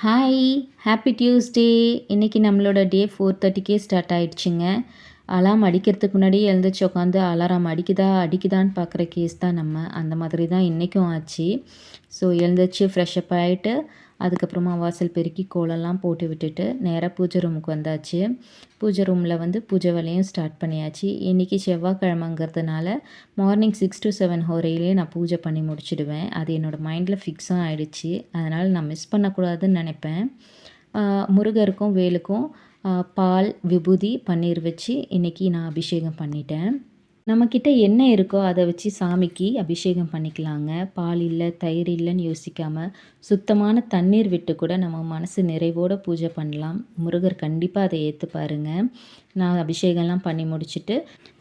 Hi happy Tuesday இன்றைக்கி நம்மளோட day four தேர்ட்டிக்கே start ஆகிடுச்சுங்க அலாம் அடிக்கிறதுக்கு முன்னாடி எழுந்திரிச்சு உட்காந்து அலாரம் அடிக்குதா அடிக்குதான்னு பார்க்குற கேஸ் தான் நம்ம. அந்த மாதிரி தான் இன்றைக்கும் ஆச்சு. ஸோ எழுந்திரிச்சு ஃப்ரெஷ்அப் ஆகிட்டு அதுக்கப்புறமா வாசல் பெருக்கி கோலம்லாம் போட்டு விட்டுட்டு நேராக பூஜை ரூமுக்கு வந்தாச்சு. பூஜை ரூமில் வந்து பூஜை வேலையும் ஸ்டார்ட் பண்ணியாச்சு. இன்றைக்கி செவ்வாய்க்கிழமைங்கிறதுனால மார்னிங் சிக்ஸ் டு செவன் ஹோரையிலே நான் பூஜை பண்ணி முடிச்சிடுவேன். அது என்னோடய மைண்டில் ஃபிக்ஸும் ஆகிடுச்சு அதனால் நான் மிஸ் பண்ணக்கூடாதுன்னு நினைப்பேன். முருகருக்கும் வேலுக்கும் பால் விபூதி பன்னீர் வச்சு இன்றைக்கி நான் அபிஷேகம் பண்ணிட்டேன். நம்மக்கிட்ட என்ன இருக்கோ அதை வச்சு சாமிக்கு அபிஷேகம் பண்ணிக்கலாங்க. பால் இல்லை தயிர் இல்லைன்னு யோசிக்காமல் சுத்தமான தண்ணீர் விட்டு கூட நம்ம மனசு நிறைவோடு பூஜை பண்ணலாம். முருகர் கண்டிப்பாக அதை ஏற்று பாருங்கள் நான் அபிஷேகம்லாம் பண்ணி முடிச்சுட்டு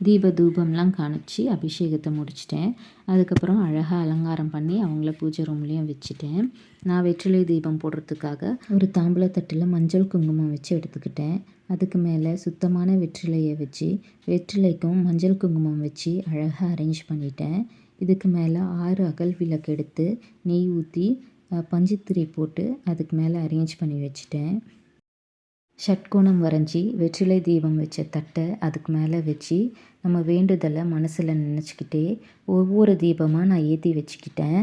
தீப தூபம்லாம் காணிச்சு அபிஷேகத்தை முடிச்சிட்டேன். அதுக்கப்புறம் அழகாக அலங்காரம் பண்ணி அவங்கள பூஜை ரூம்லேயும் வச்சுட்டேன். நான் வெற்றிலை தீபம் போடுறதுக்காக ஒரு தாம்பூலத்தட்டில் மஞ்சள் குங்குமம் வச்சு எடுத்துக்கிட்டேன். அதுக்கு மேலே சுத்தமான வெற்றிலையை வச்சு வெற்றிலைக்கும் மஞ்சள் குங்குமம் வச்சு அழகாக அரேஞ்ச் பண்ணிட்டேன். இதுக்கு மேலே ஆறு அகல் விளக்கு எடுத்து நெய் ஊற்றி பஞ்சுத்திரை போட்டு அதுக்கு மேலே அரேஞ்ச் பண்ணி வச்சுட்டேன். ஷட்கோணம் வரைஞ்சி வெற்றிலை தீபம் வச்ச தட்டை அதுக்கு மேலே வச்சு நம்ம வேண்டுதலை மனசில் நினச்சிக்கிட்டே ஒவ்வொரு தீபமாக நான் ஏற்றி வச்சுக்கிட்டேன்.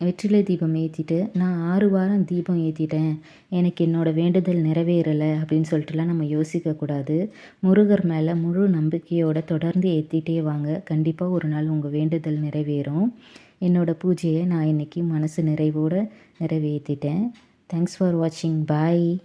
வெற்றிலை தீபம் ஏற்றிட்டு நான் ஆறு வாரம் தீபம் ஏற்றிட்டேன் எனக்கு என்னோடய வேண்டுதல் நிறைவேறலை அப்படின்னு சொல்லிட்டுலாம் நம்ம யோசிக்கக்கூடாது முருகர் மேலே முழு நம்பிக்கையோடு தொடர்ந்து ஏற்றிட்டே வாங்க. கண்டிப்பாக ஒரு நாள் உங்கள் வேண்டுதல் நிறைவேறும். என்னோடய பூஜையை நான் இன்றைக்கி மனசு நிறைவோடு நிறைவேற்றிட்டேன் தேங்க்ஸ் ஃபார் வாட்சிங் பாய்